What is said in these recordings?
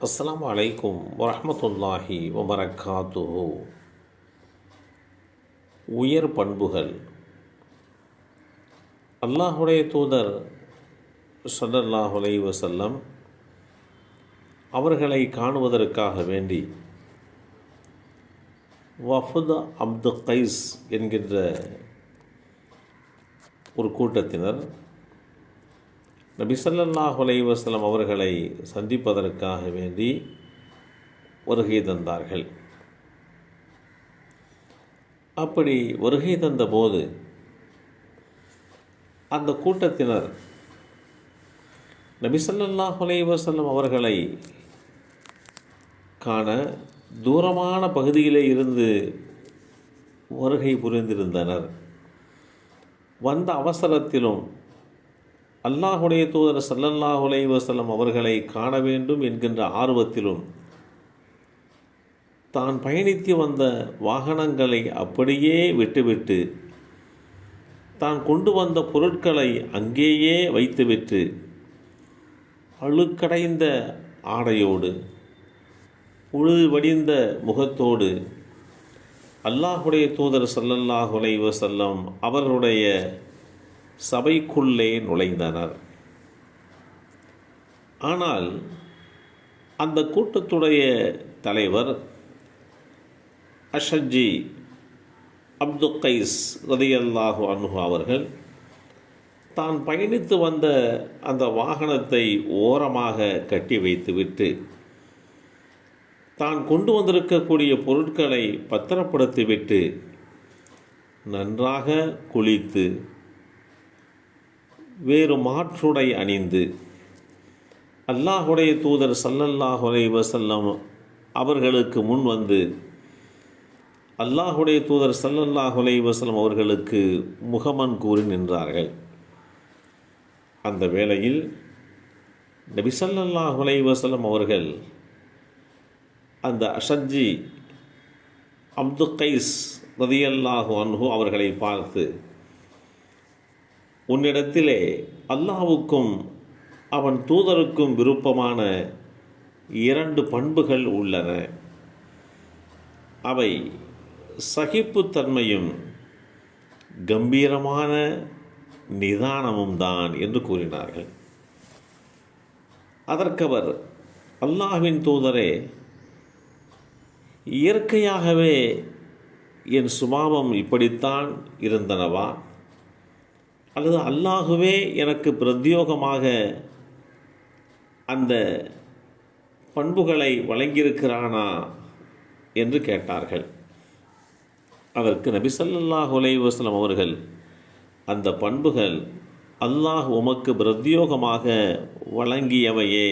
அஸ்லாம் அலைக்கும் வரஹ்மத்துல்லாஹி வபரக்காத்துஹு. உயர் பண்புகள். அல்லாஹுடைய தூதர் ஸல்லல்லாஹு அலைஹி வஸல்லம் அவர்களை காணுவதற்காக வேண்டி வஃபுத் அப்து கைஸ் என்கின்ற ஒரு கூட்டத்தினர் நபி சல்லாஹ் அலைஹி அவர்களை சந்திப்பதற்காக வேண்டி வருகை தந்தார்கள். அப்படி வருகை தந்தபோது அந்த கூட்டத்தினர் நபிசல்லாஹ் ஸல்லல்லாஹு அவர்களை காண தூரமான பகுதியிலே இருந்து வருகை புரிந்திருந்தனர். வந்த அவசரத்திலும் அல்லாஹுடைய தூதர் சல்லல்லாஹு வசலம் அவர்களை காண வேண்டும் என்கின்ற ஆர்வத்திலும் தான் பயணித்து வந்த வாகனங்களை அப்படியே விட்டுவிட்டு தான் கொண்டு வந்த பொருட்களை அங்கேயே வைத்துவிட்டு அழுக்கடைந்த ஆடையோடு புழுது வடிந்த முகத்தோடு அல்லாஹுடைய தூதர் சல்லல்லாஹு செல்லம் அவர்களுடைய சபைக்குள்ளே நுழைந்தனர். ஆனால் அந்த கூட்டத்துடைய தலைவர் அஷஜி அப்து கைஸ் ரதியல்லாஹு அனுகு அவர்கள் தான் பயணித்து வந்த அந்த வாகனத்தை ஓரமாக கட்டி வைத்துவிட்டு தான் கொண்டு வந்திருக்கக்கூடிய பொருட்களை பத்திரப்படுத்திவிட்டு நன்றாக குளித்து வேறு மாற்றுடை அணிந்து. அல்லாஹுடைய தூதர் சல்லல்லாஹு வசல்லம் அவர்களுக்கு முன் வந்து அல்லாஹுடைய தூதர் சல்லல்லாஹு வசல்லம் அவர்களுக்கு முகமன் கூறி நின்றார்கள். அந்த வேளையில் நபி ஸல்லல்லாஹு அலைஹி அவர்கள் அந்த அஷஜி அப்துல் கைஸ் ரதியல்லாஹு அன்ஹு அவர்களை பார்த்து உன்னிடத்திலே அல்லாவுக்கும் அவன் தூதருக்கும் விருப்பமான இரண்டு பண்புகள் உள்ளன. அவை சகிப்புத்தன்மையும் கம்பீரமான நிதானமும் தான் என்று கூறினார்கள். அதற்கவர் அல்லாஹ்வின் தூதரே இயற்கையாகவே என் சுபாவம் இப்படித்தான் இருந்தனவா? அல்லது அல்லாஹுவே எனக்கு பிரத்யோகமாக அந்த பண்புகளை வழங்கியிருக்கிறானா என்று கேட்டார்கள். அதற்கு நபி ஸல்லல்லாஹு அலைஹி அவர்கள் அந்த பண்புகள் அல்லாஹ் உமக்கு பிரத்யோகமாக வழங்கியவையே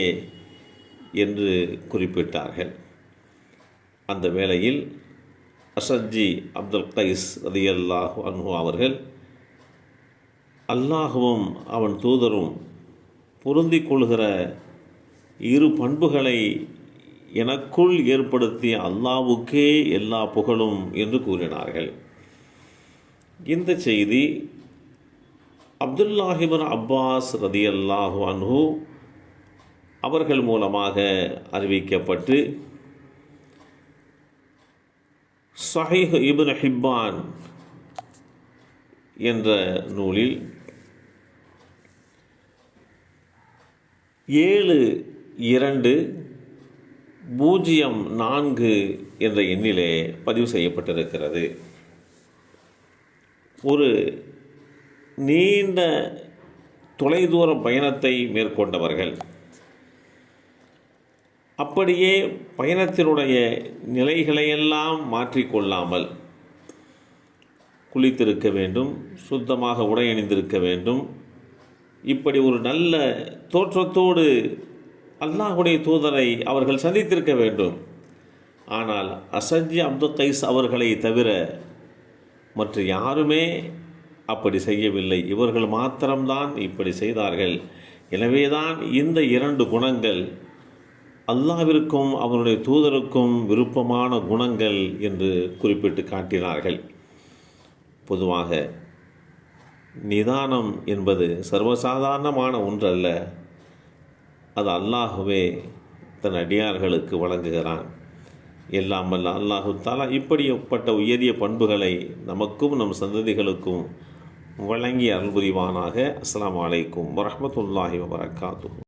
என்று குறிப்பிட்டார்கள். அந்த வேளையில் அசத்ஜி அப்துல் கைஸ் ரதியல்லாஹ் அன்ஹு அவர்கள் அல்லாஹுவும் அவன் தூதரும் பொருந்தி கொள்கிற இரு பண்புகளை எனக்குள் ஏற்படுத்திய அல்லாவுக்கே எல்லா புகழும் என்று கூறினார்கள். இந்த செய்தி அப்துல்லாஹிபன் அப்பாஸ் ரதி அல்லாஹு அன்ஹு அவர்கள் மூலமாக அறிவிக்கப்பட்டு சஹீஹ் இபின் ஹிப்பான் என்ற நூலில் ஏழு இரண்டு பூஜ்ஜியம் நான்கு என்ற எண்ணிலே பதிவு செய்யப்பட்டிருக்கிறது. ஒரு நீண்ட தொலைதூர பயணத்தை மேற்கொண்டவர்கள் அப்படியே பயணத்தினுடைய நிலைகளையெல்லாம் மாற்றிக்கொள்ளாமல் குளித்திருக்க வேண்டும் சுத்தமாக உடை அணிந்திருக்க வேண்டும் இப்படி ஒரு நல்ல தோற்றத்தோடு அல்லாஹுடைய தூதரை அவர்கள் சந்தித்திருக்க வேண்டும். ஆனால் அசஞ்சி அப்துல் கைஸ் அவர்களை தவிர மற்ற யாருமே அப்படி செய்யவில்லை. இவர்கள் மாத்திரம்தான் இப்படி செய்தார்கள். எனவேதான் இந்த இரண்டு குணங்கள் அல்லாவிற்கும் அவருடைய தூதருக்கும் விருப்பமான குணங்கள் என்று குறிப்பிட்டு காட்டினார்கள். பொதுவாக நிதானம் என்பது சர்வசாதாரணமான ஒன்றல்ல. அது அல்லாஹுவே தன் அடியார்களுக்கு வழங்குகிறான். எல்லாம் வல்ல அல்லாஹு தாலா இப்படிப்பட்ட உயரிய பண்புகளை நமக்கும் நம் சந்ததிகளுக்கும் வழங்கி அருள் புரிவானாக. அஸ்ஸலாமு அலைக்கும் வரஹ்மத்துல்லாஹி வபரகாத்துஹு.